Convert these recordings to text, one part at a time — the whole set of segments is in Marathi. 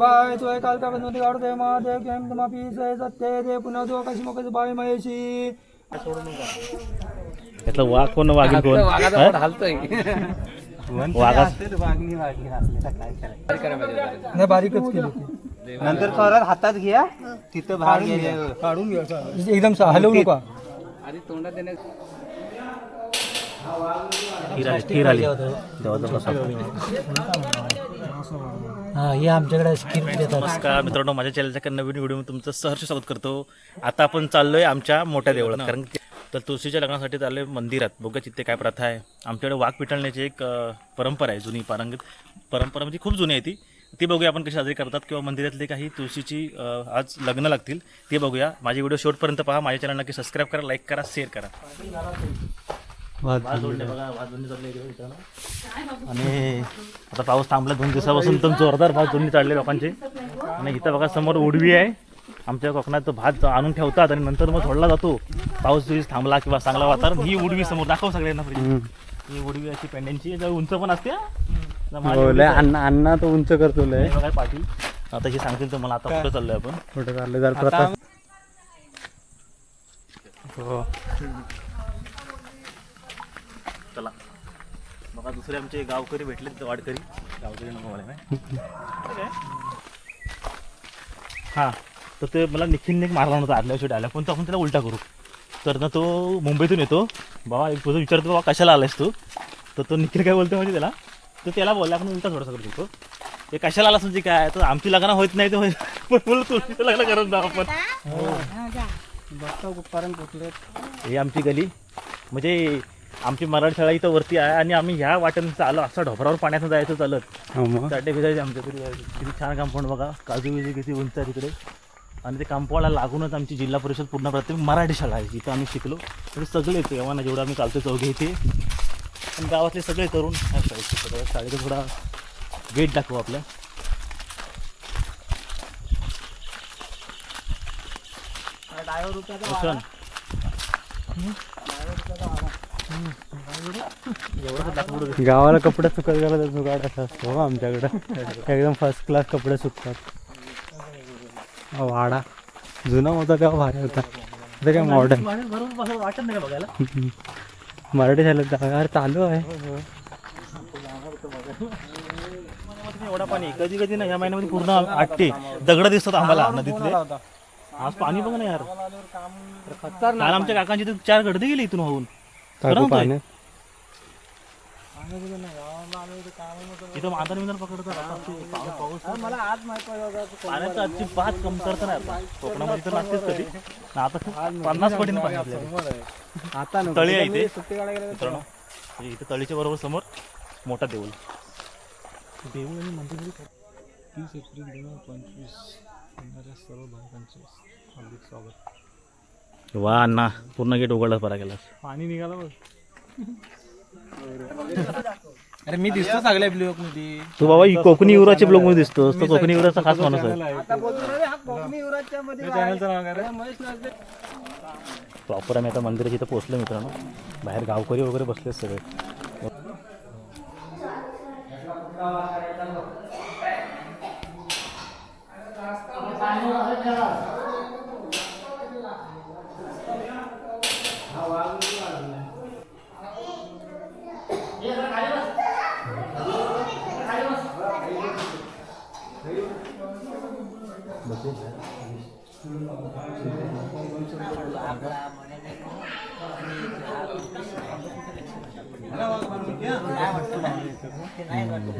बाय तो काल का बनवते काढू दे महादेव केम तुम्हा पीस आहे सत्य दे पुन्हा तो कशी मग बाय महेशी। यातला वाघ कोण कोण? हा? वाघा नाही बारीकच केली ती. नंतर परत हातात घ्या तिथं भाग गेले काढून घ्या. एकदम सा- हलवू नका. खीर आली खीर आली हे आमच्याकडे देतात. नमस्कार मित्रांनो माझ्या चॅनलच्या नवीन व्हिडिओ तुमचं सहर्ष स्वागत करतो. आता आपण चाललोय आमच्या मोठ्या देवळात कारण की तर तुळशीच्या लग्नासाठी चाललोय मंदिरात. बघा तिथे काय प्रथा आहे. आमच्याकडे वाघ पिटाळण्याची एक अं, परंपरा आहे जुनी पारंगत परंपरा म्हणजे खूप जुनी आहे ती. ती बघूया आपण कशी साजरी करतात किंवा मंदिरातले काही तुळशीची अं, आज लग्न लागतील ते बघूया. माझी व्हिडिओ शेवटपर्यंत पहा. माझ्या चॅनल नक्की सबस्क्राईब करा लाईक करा शेअर करा. बघा चालले. आणि आता पाऊस थांबला दोन दिवसापासून तर जोरदार भात जोडणी चालले लोकांचे. आणि इथं बघा समोर उडवी आहे. आमच्या कोकणात तो भात आणून ठेवतात आणि नंतर मग सोडला जातो. पाऊस बिऊस थांबला किंवा चांगला वातावरण ही उडवी समोर दाखव सगळ्यांना फ्री ही उडवी अशी पेंड्यांची उंच पण असते हा. अण्णा अण्णा तो उंच करतो लय. बघा पाटील. आता हे सांगतील तर मला आता कुठं चाललोय आपण. कुठे चाललं जर प्रताप. हो. चला. बघा दुसरे आमचे गावकरी भेटले तिथं वाडकरी गावकरी नको मला नाही आहे. हा तर ते मला निखिलने एक मारला नव्हता आदल्या शेवटी आल्या पण तो आपण त्याला उलटा करू. तर ना तो मुंबईतून येतो. बाबा एक तुझं विचारतो बाबा कशाला आलायस तू? तर तो निखिल काय बोलतो म्हणजे त्याला? तर त्याला बोलला आपण उलटा थोडासा करू शकतो. ते कशाला आलास म्हणजे काय? तर आमची लग्न होत नाही तर पण बोल तुळशीचं लग्न करत जाऊ आपण. ही आमची गली. म्हणजे आमची मराठी शाळा इथं वरती आहे आणि आम्ही ह्या वाटेनं चाललो. असं ढोपरावर पाण्यातून जायचं चालत. चाटे भिजायचे आमच्या तरी किती छान कंपाऊंड बघा. काजू बिजू किती उंच आहे तिकडे. आणि ते कंपाऊंडला लागूनच आमची जिल्हा परिषद पूर्ण प्राथमिक मराठी शाळा आहे. जिथं आम्ही शिकलो. म्हणजे सगळे येते ना जेवढं आम्ही चालतो चौघे इथे. पण गावातले सगळे तरुण ह्या शाळेत. शाळेचा थोडा गेट दाखवू आपल्या. दाखवू दे. गावाला कपडे सुकत गेला जुगाड असा असतो हो आमच्याकडं. एकदम फर्स्ट क्लास कपडे सुकतात. वाडा. जुना होता तेव्हा भारी होता. ते काय मॉडर्न वाटत नाही बघायला मराठी झालं जागा चालू आहे. एवढा पाणी कधी कधी ना या महिन्यामध्ये पूर्ण आटते दगड दिसतात आम्हाला नदीतले. आज पाणी बघ ना यार. काल आमच्या काकांची तर चार गडदे गेले इथून होऊन टाकू? पाण्यात इथं मांजर बिंजर पकडतात आता. ते पाऊस- पाऊस पाण्याचं अजिबात कमतरता नाही आता. कोकणामध्ये तर नसतेच कधी. ना आता खूप पन्नास पटीने पाणी आपल्याकडे. आता तळी आहे इथे. मित्रांनो म्हणजे इथे तळीच्या बरोबर समोर मोठा देऊळ. देऊळ आणि मंदिर तीस एप्रिल दोन हजार पंचवीस. सर्व भाविकांचे हार्दिक स्वागत. वा अण्णा. पूर्ण गेट उघडला परा गेला. पाणी निघालं बघ. अरे मी दिसतो सगळ्या ब्लॉकमध्ये तू बाबा ही कोकणी युवराच्या ब्लॉगमध्ये दिसतोस. तो कोकणी युवराचा खास माणूस आहे. प्रॉपर आम्ही आता मंदिराच्या इथं पोहोचलो मित्रांनो. बाहेर गावकरी वगैरे बसले सगळे.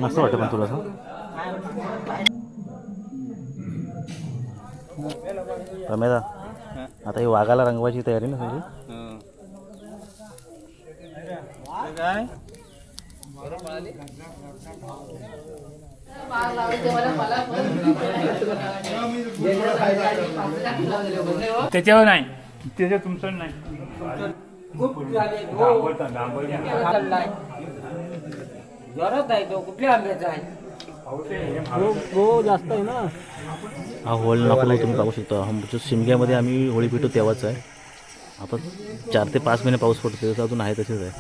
मस्त वाटतं पण तुला रमेदा आता ही वाघाला रंगवायची तयारी ना सगळी? काय? त्याच्यावर नाही. त्याच्या तुमचं नाही. हा. होळ नागपूर तुम्ही पाहू शकता. आमच्या शिमग्यामध्ये आम्ही होळी पिटू तेव्हाच आहे. आता चार ते पाच महिने पाऊस पडतो त्याचं अजून आहे तसेच आहे.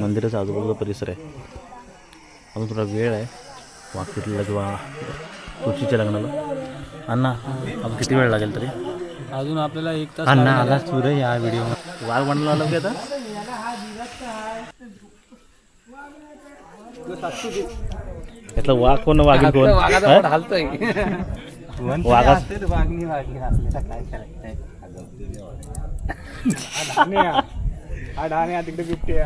मंदिराचा आजूबाजूचा परिसर आहे. अजून थोडा वेळ आहे. वाकीतला किंवा तुळशीच्या लग्नाला. अण्णा अजून किती वेळ लागेल तरी? अजून आपल्याला एक तास अण्णा आला सूर्य या व्हिडिओ वाघ बनला आलो की आता? यातला वाघ कोण वाघील कोण? हा? वाघा वागणी वागणी आपल्याला काय करायचंय तिकडे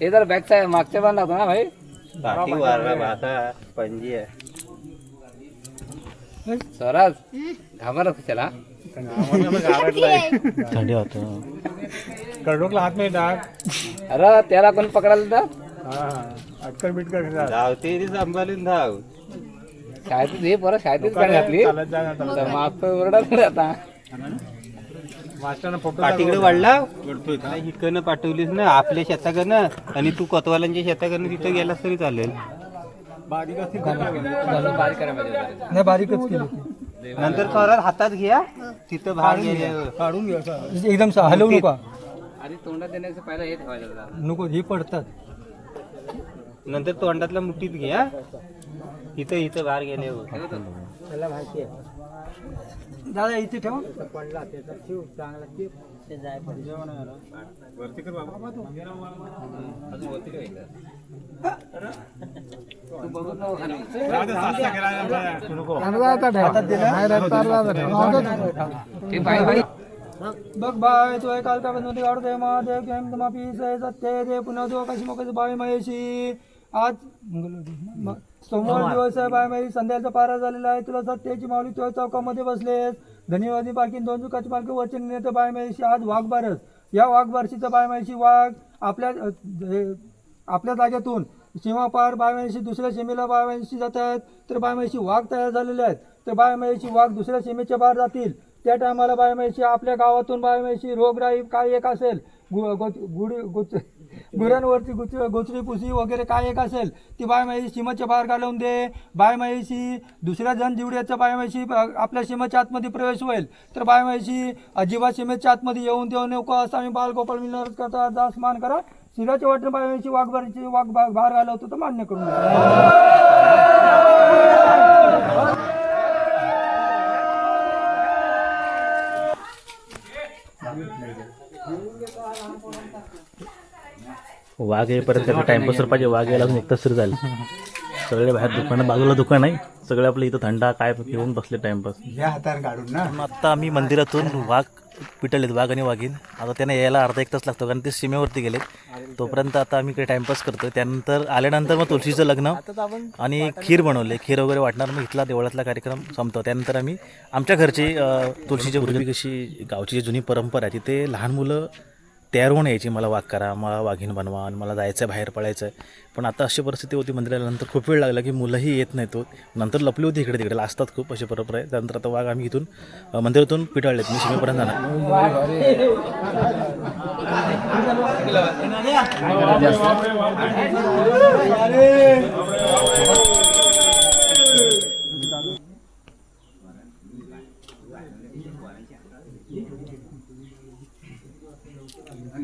हे जर बॅक साईड मागच्या बांध लागतो ना भाई? पंजी आहे. स्वराज घाबरत त्याला थंडी होतं. कडोकला हात नाही टाक अरे त्याला कोण पकडायला तर अटकर बिटकर धावते सांभाळून धाव. शाळेत हे परत शाळेतच गाडी घातली तर मागचं ओरडा तर आता. पाठीकडे वाढला. इकडनं पाठवलीस ना आपल्या शेताकडनं. आणि तू कोतवालांच्या शेताकडनं तिथं गेलास तरी चालेल. बारीक नाही बारीकच केली. नंतर स्वरात हातात घ्या तिथं भाग गेल्यावर काढून घ्या एकदम सा- हलवू नका. आधी तोंडात देण्याचं पहिला हे नको हे पडतात. नंतर तोंडातला मुठीत घ्या. इथं इथं बाहेर गेल्यावर दादा इथे ठेवा. बघ बाय तो काल का बनवते काढतोय महादेव केम तमापी सय सत्य दे पुन्हा तो कशी मोकळी बाय महेशी. आज म- सोमवार दिवस आहे बाय महेशी संध्याचा पारा झालेला आहे. तुला सत्याची माऊली तुझ्या चौकामध्ये बसलेस. धन्यवादी पालखी दोन चुकाची पालखी वचन नेते बाय महेशी आज वाघबारस. या वाघबारशीचा बाय महेशी वाघ आपल्या आपल्या जागेतून सीमापार बायमाशी दुसऱ्या सीमेला बायमाशी जातात. तर बायमाशी वाघ तयार झालेले आहेत. तर बायमाशी वाघ दुसऱ्या सीमेच्या बाहेर जातील. त्या टायमाला बायमाशी आपल्या गावातून बायमाशी रोगराई काय एक असेल? गु गो गुढी गुच गुरांवरती गुच गोचरी पुसी वगैरे काय एक असेल ती बायमाशी सीमेच्या बाहेर घालवून दे. बायमाशी दुसऱ्या जण जिवड्याच्या बायमाशी आपल्या सीमेच्या आतमध्ये प्रवेश होईल. तर बायमाशी अजिबात सीमेच्या आतमध्ये येऊन देऊ नको असं आम्ही बालगोपाळ मिळणार करता. दास मान करा. शिराच्या वाटणं बायमाशी वाघबारीची वाघ बाहेर घालवतो तर मान्य करून वाघ येईपर्यंत त्याचा टाइमपास पाहिजे वाघ यायला अजून एक तास तरी झालं सगळे बाहेर दुकान बाजूला दुकान आहे. सगळे आपले इथं थंडा काय घेऊन बसले टाइमपास हाताने काढून ना. आत्ता आम्ही मंदिरातून वाघ पिटलेत वाघ आणि वाघीन आता त्यांना यायला अर्धा एक तास लागतो कारण ते सीमेवरती गेले तोपर्यंत आता आम्ही इकडे टाइमपास करतोय. त्यानंतर आल्यानंतर मग तुळशीचं लग्न आणि खीर बनवले. खीर वगैरे वाटणार मग इथला देवळातला कार्यक्रम संपतो. त्यानंतर आम्ही आमच्या घरची तुळशीची पूर्वी कशी गावची जी जुनी परंपरा आहे तिथे लहान मुलं तयार होऊन यायची मला वाघ करा मला वाघीण बनवा आणि मला जायचं आहे बाहेर पडायचं आहे पण आता अशी परिस्थिती होती मंदिरानंतर खूप वेळ लागला की मुलंही येत नाहीत तो नंतर लपली होती इकडे तिकडे असतात खूप अशी परंपरा आहे. त्यानंतर आता वाघ आम्ही इथून मंदिरातून पिटाळलेत. मी सीमेपर्यंत जाणार.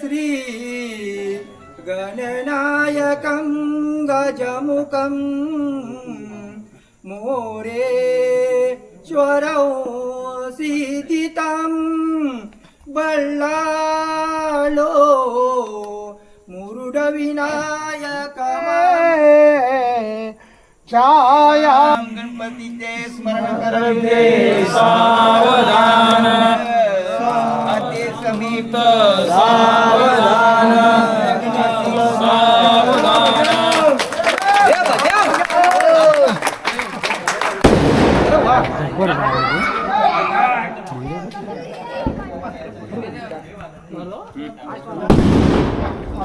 श्री गणनायकं गजमुखं मोरेश्वरौ सीदितं बल्लालो मुरुडविनायकमय छाया। गणपतीचे स्मरण करते. सावधान। अति समीप सावधान.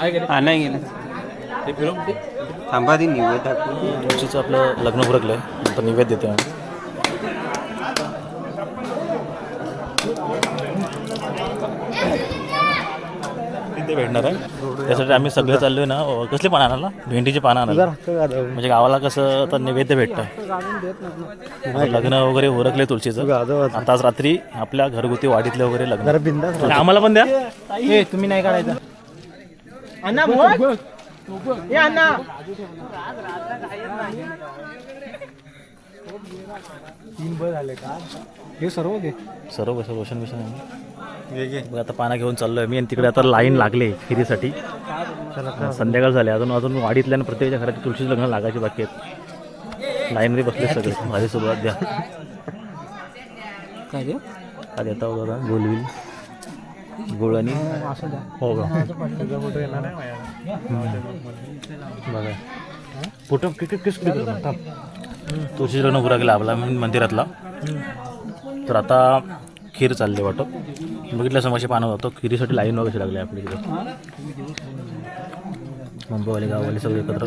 नाही गेलं. थांबा ती निवेद. तुळशीचं आपलं लग्न उरकलं आहे नंतर निवेद देतो आम्ही. ते भेटणार आहे. त्यासाठी आम्ही सगळे चाललोय ना. कसली पानं आणायला? भेंडीची पानं आणायला. म्हणजे गावाला कसं तर नैवेद्य भेटतं लग्न वगैरे उरकले तुळशीचं. आता आज रात्री आपल्या घरगुती वाडीतले वगैरे लग्न. आम्हाला पण द्या. तुम्ही नाही काढायचं. तीन ब झाले का? हे सर्व घे. सर्व कसं रोशन बिशन बघ आता पाना घेऊन चाललोय मी आणि तिकडे आता लाईन लागले खिरीसाठी संध्याकाळ झाले. अजून अजून वाडीतल्या प्रत्येकाच्या घरात तुळशीचं लग्न लागायची बाकी आहेत. लाईनमध्ये बसले सगळे. माझी सुरुवात द्या. काय का देता होता गोलविल गोळ आणि हो का? येणार आहे बघा. फोटो किती किस तुळशी लग्न उरा गेला आपला मंदिरातला. तर आता खीर चालले वाटप बघितलं समाशी पानं होतं. खिरीसाठी लाईन वगैरे लागली आपल्या इकडे. मुंबईवाले गाववाले सगळे एकत्र.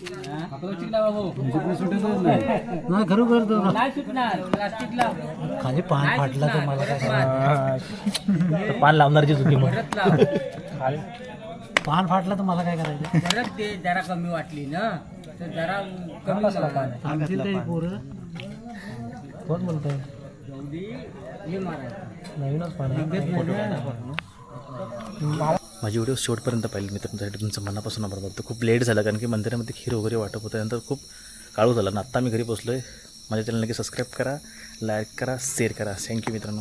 नाही. खरोखर तो खाली पान फाटला तर मला काय करायचं? पान. लावणारची चुकी मग. पान फाटला तर मला काय करायचं? परत ते जरा कमी वाटली ना तर जरा कमी झाला. आमची काही पोरं. कोण बोलतोय? हे मारायचं नवीनच पान माझी व्हिडिओ शेवटपर्यंत पाहिली मित्रांसाठी तुमचं मनापासून आभार मानतो. खूप लेट झालं कारण की मंदिरामध्ये खीर वगैरे वाटप होतं नंतर खूप काळू झालं. ना आत्ता मी घरी पोचलो आहे माझ्या चॅनल नक्की सबस्क्राईब करा लाईक करा शेअर करा. थँक्यू मित्रांनो.